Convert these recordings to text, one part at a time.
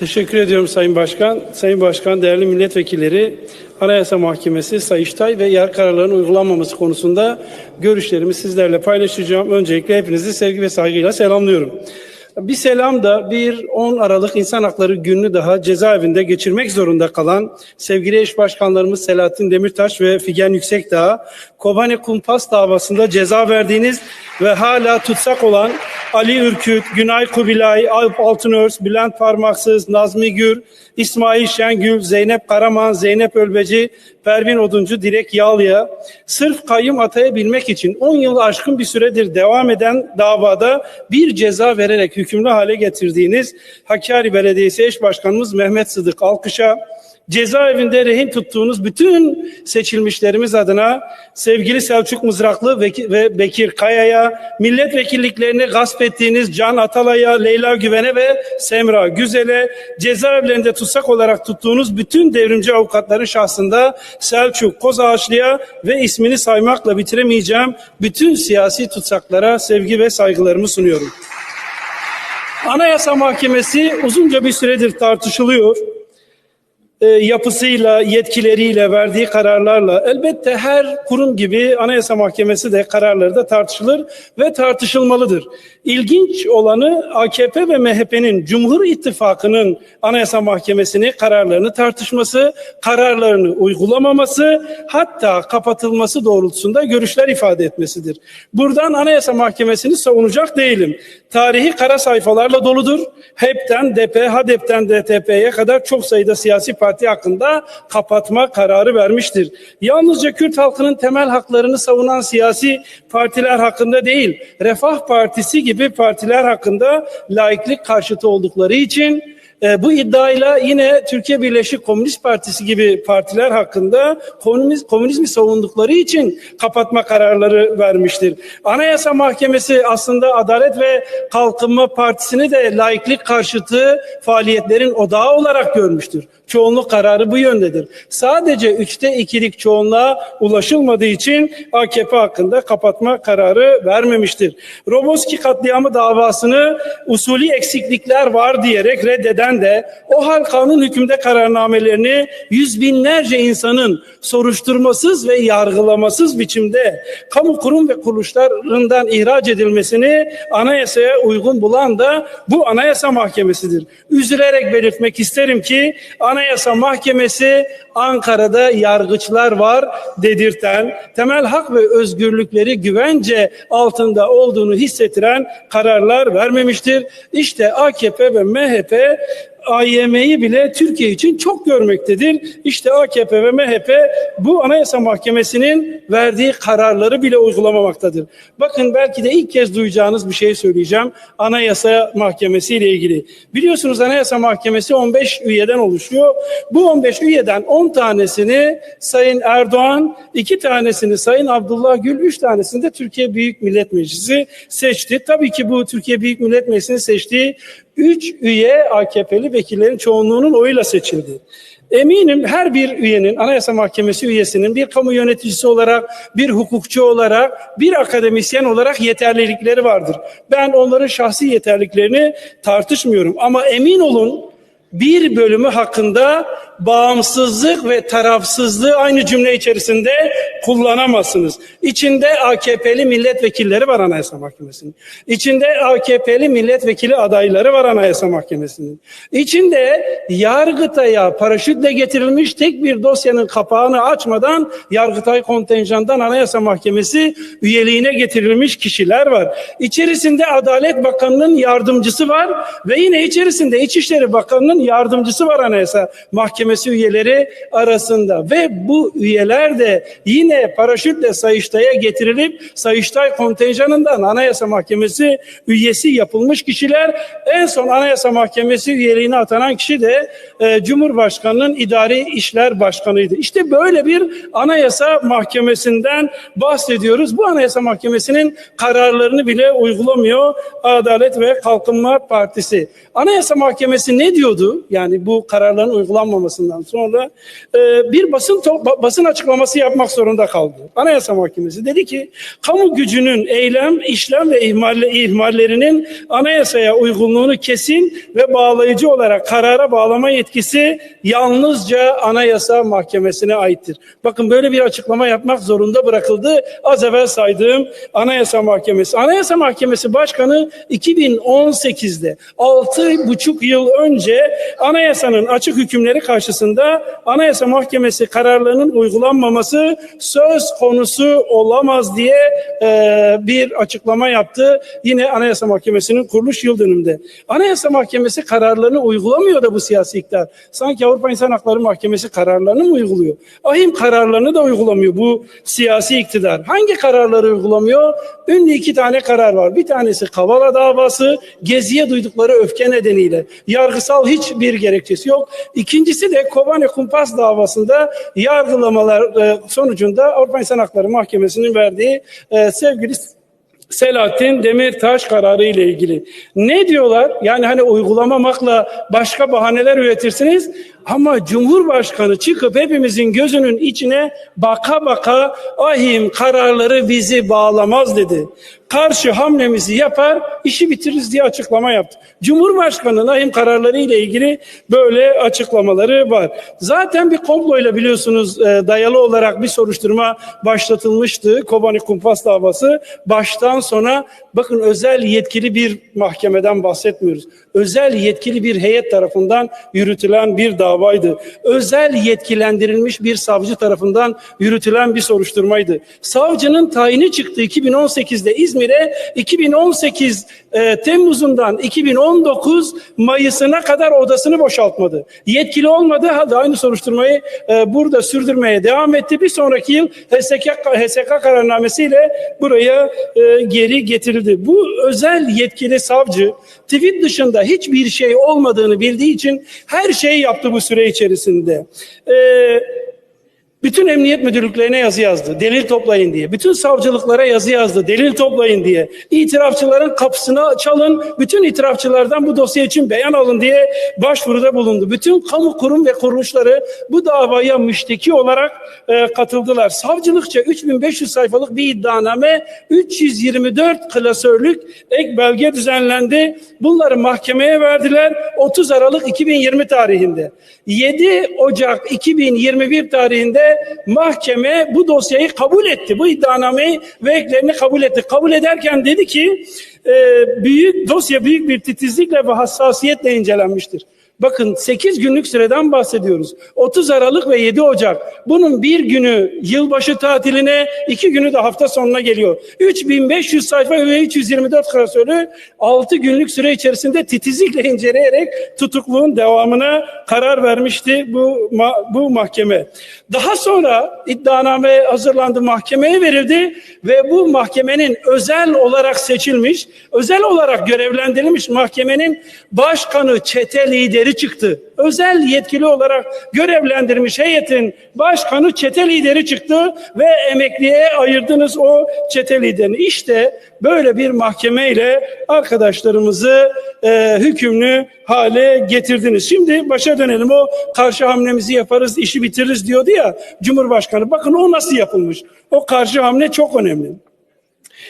Teşekkür ediyorum Sayın Başkan. Sayın Başkan, değerli milletvekilleri, Anayasa Mahkemesi, Sayıştay ve yer kararlarının uygulanmaması konusunda görüşlerimi sizlerle paylaşacağım. Öncelikle hepinizi sevgi ve saygıyla selamlıyorum. Bir selam da bir 10 Aralık İnsan Hakları gününü daha cezaevinde geçirmek zorunda kalan sevgili eş başkanlarımız Selahattin Demirtaş ve Figen Yüksekdağ, Kobane Kumpas davasında ceza verdiğiniz ve hala tutsak olan Ali Ürküt, Günay Kubilay, Alp Altınörs, Bülent Parmaksız, Nazmi Gür, İsmail Şengül, Zeynep Karaman, Zeynep Ölbeci, Pervin Oduncu, Dilek Yağlı'ya sırf kayyum atayabilmek için 10 yıl aşkın bir süredir devam eden davada bir ceza vererek hükümlü hale getirdiğiniz Hakkari Belediyesi Eş Başkanımız Mehmet Sıdık Alkış'a cezaevinde rehin tuttuğunuz bütün seçilmişlerimiz adına sevgili Selçuk Mızraklı ve Bekir Kaya'ya, milletvekilliklerini gasp ettiğiniz Can Atalay'a, Leyla Güven'e ve Semra Güzel'e, cezaevlerinde tutsak olarak tuttuğunuz bütün devrimci avukatların şahsında Selçuk Kozağaçlı'ya ve ismini saymakla bitiremeyeceğim bütün siyasi tutsaklara sevgi ve saygılarımı sunuyorum. Anayasa Mahkemesi uzunca bir süredir tartışılıyor e, yapısıyla, yetkileriyle, verdiği kararlarla elbette her kurum gibi Anayasa Mahkemesi de kararları da tartışılır ve tartışılmalıdır. İlginç olanı AKP ve MHP'nin Cumhur İttifakı'nın Anayasa Mahkemesi'ni kararlarını tartışması, kararlarını uygulamaması, hatta kapatılması doğrultusunda görüşler ifade etmesidir. Buradan Anayasa Mahkemesi'ni savunacak değilim. Tarihi kara sayfalarla doludur. HEP'ten DP, HADEP'ten DTP'ye kadar çok sayıda siyasi parti hakkında kapatma kararı vermiştir. Yalnızca Kürt halkının temel haklarını savunan siyasi partiler hakkında değil, Refah Partisi gibi partiler hakkında laiklik karşıtı oldukları için e, bu iddiayla yine Türkiye Birleşik Komünist Partisi gibi partiler hakkında komünizm, komünizmi savundukları için kapatma kararları vermiştir. Anayasa Mahkemesi aslında Adalet ve Kalkınma Partisi'ni de laiklik karşıtı faaliyetlerin odağı olarak görmüştür. Çoğunluk kararı bu yöndedir. Sadece üçte ikilik çoğunluğa ulaşılmadığı için AKP hakkında kapatma kararı vermemiştir. Roboski katliamı davasını usulü eksiklikler var diyerek reddeden de o hal kanun hükümde kararnamelerini yüz binlerce insanın soruşturmasız ve yargılamasız biçimde kamu kurum ve kuruluşlarından ihraç edilmesini anayasaya uygun bulan da bu anayasa mahkemesidir. Üzülerek belirtmek isterim ki Anayasa Mahkemesi Ankara'da yargıçlar var dedirten, temel hak ve özgürlükleri güvence altında olduğunu hissettiren kararlar vermemiştir. İşte AKP ve MHP AYM'yi bile Türkiye için çok görmektedir. İşte AKP ve MHP bu Anayasa Mahkemesi'nin verdiği kararları bile uygulamamaktadır. Bakın belki de ilk kez duyacağınız bir şey söyleyeceğim. Anayasa Mahkemesi ile ilgili. Biliyorsunuz Anayasa Mahkemesi 15 üyeden oluşuyor. Bu 15 üyeden 10 tanesini Sayın Erdoğan, 2 tanesini Sayın Abdullah Gül, 3 tanesini de Türkiye Büyük Millet Meclisi seçti. Tabii ki bu Türkiye Büyük Millet Meclisi'nin seçtiği 3 üye AKP'li vekillerin çoğunluğunun oyuyla seçildi. Eminim her bir üyenin, Anayasa Mahkemesi üyesinin bir kamu yöneticisi olarak, bir hukukçu olarak, bir akademisyen olarak yeterlilikleri vardır. Ben onların şahsi yeterliliklerini tartışmıyorum ama emin olun bir bölümü hakkında bağımsızlık ve tarafsızlığı aynı cümle içerisinde kullanamazsınız. İçinde AKP'li milletvekilleri var Anayasa Mahkemesi'nin. İçinde AKP'li milletvekili adayları var Anayasa Mahkemesi'nin. İçinde Yargıtay'a paraşütle getirilmiş tek bir dosyanın kapağını açmadan Yargıtay kontenjandan Anayasa Mahkemesi üyeliğine getirilmiş kişiler var. İçerisinde Adalet Bakanı'nın yardımcısı var ve yine içerisinde İçişleri Bakanı'nın yardımcısı var Anayasa Mahkemesi üyeleri arasında ve bu üyeler de yine paraşütle Sayıştay'a getirilip Sayıştay kontenjanından Anayasa Mahkemesi üyesi yapılmış kişiler. En son Anayasa Mahkemesi üyeliğine atanan kişi de e, Cumhurbaşkanı'nın idari işler başkanıydı. İşte böyle bir Anayasa Mahkemesi'nden bahsediyoruz. Bu Anayasa Mahkemesi'nin kararlarını bile uygulamıyor Adalet ve Kalkınma Partisi. Anayasa Mahkemesi ne diyordu? Yani bu kararların uygulanmamasından sonra e, bir basın basın açıklaması yapmak zorunda kaldı. Anayasa Mahkemesi dedi ki kamu gücünün eylem, işlem ve ihmalle, ihmallerinin anayasaya uygunluğunu kesin ve bağlayıcı olarak karara bağlama yetkisi yalnızca Anayasa Mahkemesi'ne aittir. Bakın böyle bir açıklama yapmak zorunda bırakıldı. Az evvel saydığım Anayasa Mahkemesi. Anayasa Mahkemesi Başkanı 2018'de 6,5 yıl önce anayasanın açık hükümleri karşısında Anayasa Mahkemesi kararlarının uygulanmaması söz konusu olamaz diye e, bir açıklama yaptı. Yine Anayasa Mahkemesi'nin kuruluş yıl dönümünde. Anayasa Mahkemesi kararlarını uygulamıyor da bu siyasi iktidar. Sanki Avrupa İnsan Hakları Mahkemesi kararlarını mı uyguluyor? Ahim kararlarını da uygulamıyor bu siyasi iktidar. Hangi kararları uygulamıyor? Ünlü iki tane karar var. Bir tanesi Kavala davası, Gezi'ye duydukları öfke nedeniyle. Yargısal hiçbir gerekçesi yok. İkincisi de Kobane Kumpas davasında yargılamalar e, sonucunda Avrupa İnsan Hakları Mahkemesi'nin verdiği e, sevgili Selahattin Demirtaş kararı ile ilgili. Ne diyorlar? Yani hani uygulamamakla başka bahaneler üretirsiniz ama Cumhurbaşkanı çıkıp hepimizin gözünün içine baka baka ahim kararları bizi bağlamaz dedi. Karşı hamlemizi yapar, işi bitiririz diye açıklama yaptı. Cumhurbaşkanı ahim kararları ile ilgili böyle açıklamaları var. Zaten bir komployla biliyorsunuz e, dayalı olarak bir soruşturma başlatılmıştı. Kobani Kumpas davası baştan sona bakın özel yetkili bir mahkemeden bahsetmiyoruz. Özel yetkili bir heyet tarafından yürütülen bir davaydı. Özel yetkilendirilmiş bir savcı tarafından yürütülen bir soruşturmaydı. Savcının tayini çıktı 2018'de İzmir'e 2018 e, Temmuz'undan 2019 Mayıs'ına kadar odasını boşaltmadı. Yetkili olmadı halde aynı soruşturmayı e, burada sürdürmeye devam etti. Bir sonraki yıl HSK, HSK kararnamesiyle buraya e, geri getirildi. Bu özel yetkili savcı tweet dışında hiçbir şey olmadığını bildiği için her şeyi yaptı bu süre içerisinde. Eee bütün emniyet müdürlüklerine yazı yazdı. Delil toplayın diye. Bütün savcılıklara yazı yazdı. Delil toplayın diye. İtirafçıların kapısına çalın. Bütün itirafçılardan bu dosya için beyan alın diye başvuruda bulundu. Bütün kamu kurum ve kuruluşları bu davaya müşteki olarak e, katıldılar. Savcılıkça 3500 sayfalık bir iddianame 324 klasörlük ek belge düzenlendi. Bunları mahkemeye verdiler 30 Aralık 2020 tarihinde. 7 Ocak 2021 tarihinde mahkeme bu dosyayı kabul etti. Bu iddianameyi ve eklerini kabul etti. Kabul ederken dedi ki e, büyük dosya büyük bir titizlikle ve hassasiyetle incelenmiştir. Bakın 8 günlük süreden bahsediyoruz. 30 Aralık ve 7 Ocak. Bunun bir günü yılbaşı tatiline, iki günü de hafta sonuna geliyor. 3500 sayfa ve 324 klasörü 6 günlük süre içerisinde titizlikle inceleyerek tutukluğun devamına karar vermişti bu bu mahkeme. Daha sonra iddianame hazırlandı, mahkemeye verildi ve bu mahkemenin özel olarak seçilmiş, özel olarak görevlendirilmiş mahkemenin başkanı, çete lideri çıktı. Özel yetkili olarak görevlendirmiş heyetin başkanı çete lideri çıktı ve emekliye ayırdınız o çete liderini. İşte böyle bir mahkemeyle arkadaşlarımızı e, hükümlü hale getirdiniz. Şimdi başa dönelim. O karşı hamlemizi yaparız, işi bitiririz diyordu ya Cumhurbaşkanı. Bakın o nasıl yapılmış. O karşı hamle çok önemli.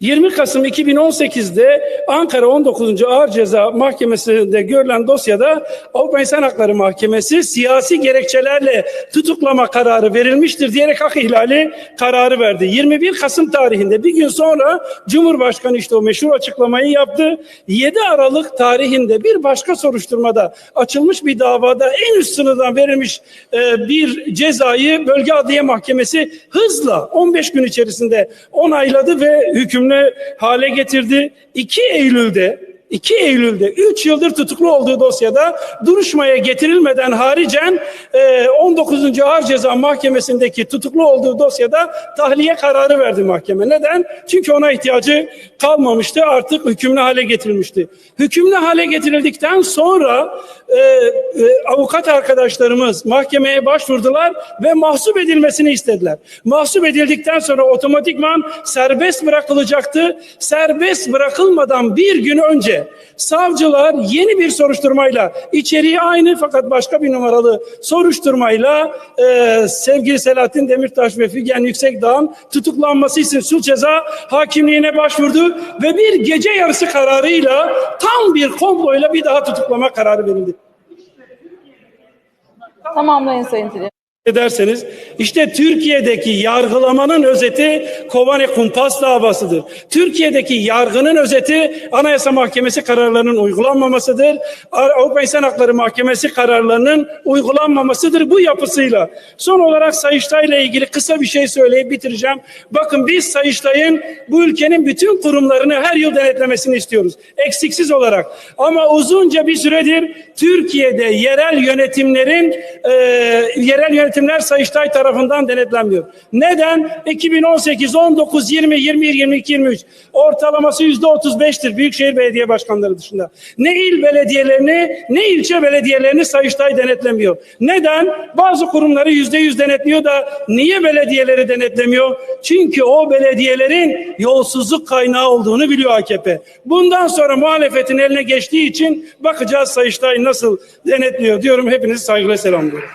20 Kasım 2018'de Ankara 19. Ağır Ceza Mahkemesi'nde görülen dosyada Avrupa İnsan Hakları Mahkemesi siyasi gerekçelerle tutuklama kararı verilmiştir diyerek hak ihlali kararı verdi. 21 Kasım tarihinde bir gün sonra Cumhurbaşkanı işte o meşhur açıklamayı yaptı. 7 Aralık tarihinde bir başka soruşturmada açılmış bir davada en üst sınırdan verilmiş e, bir cezayı Bölge Adliye Mahkemesi hızla 15 gün içerisinde onayladı ve hükümlü hale getirdi. 2 Eylül'de 2 Eylül'de 3 yıldır tutuklu olduğu dosyada duruşmaya getirilmeden haricen e, 19. Ağır Ceza Mahkemesi'ndeki tutuklu olduğu dosyada tahliye kararı verdi mahkeme. Neden? Çünkü ona ihtiyacı kalmamıştı artık hükümlü hale getirilmişti. Hükümlü hale getirildikten sonra e, e, avukat arkadaşlarımız mahkemeye başvurdular ve mahsup edilmesini istediler. Mahsup edildikten sonra otomatikman serbest bırakılacaktı. Serbest bırakılmadan bir gün önce savcılar yeni bir soruşturmayla içeriği aynı fakat başka bir numaralı soruşturmayla e, sevgili Selahattin Demirtaş ve Figen Yüksekdağ'ın tutuklanması için suç ceza hakimliğine başvurdu ve bir gece yarısı kararıyla tam bir komployla bir daha tutuklama kararı verildi. Tamamlayın Sayın Tili. Ederseniz işte Türkiye'deki yargılamanın özeti Kobane Kumpas davasıdır. Türkiye'deki yargının özeti Anayasa Mahkemesi kararlarının uygulanmamasıdır. Avrupa İnsan Hakları Mahkemesi kararlarının uygulanmamasıdır bu yapısıyla. Son olarak Sayıştay ile ilgili kısa bir şey söyleyip bitireceğim. Bakın biz Sayıştay'ın bu ülkenin bütün kurumlarını her yıl denetlemesini istiyoruz. Eksiksiz olarak. Ama uzunca bir süredir Türkiye'de yerel yönetimlerin e, yerel yönetimler Sayıştay tarafından denetlenmiyor. Neden? 2018, 19, 20, 21, 22, 23 ortalaması yüzde 35'tir Büyükşehir Belediye Başkanları dışında. Ne il belediyelerini ne ilçe belediyelerini Sayıştay denetlemiyor. Neden? Bazı kurumları yüzde yüz denetliyor da niye belediyeleri denetlemiyor? Çünkü o belediyelerin yolsuzluk kaynağı olduğunu biliyor AKP. Bundan sonra muhalefetin eline geçtiği için bakacağız Sayıştay nasıl denetliyor diyorum. Hepinizi saygıyla selamlıyorum.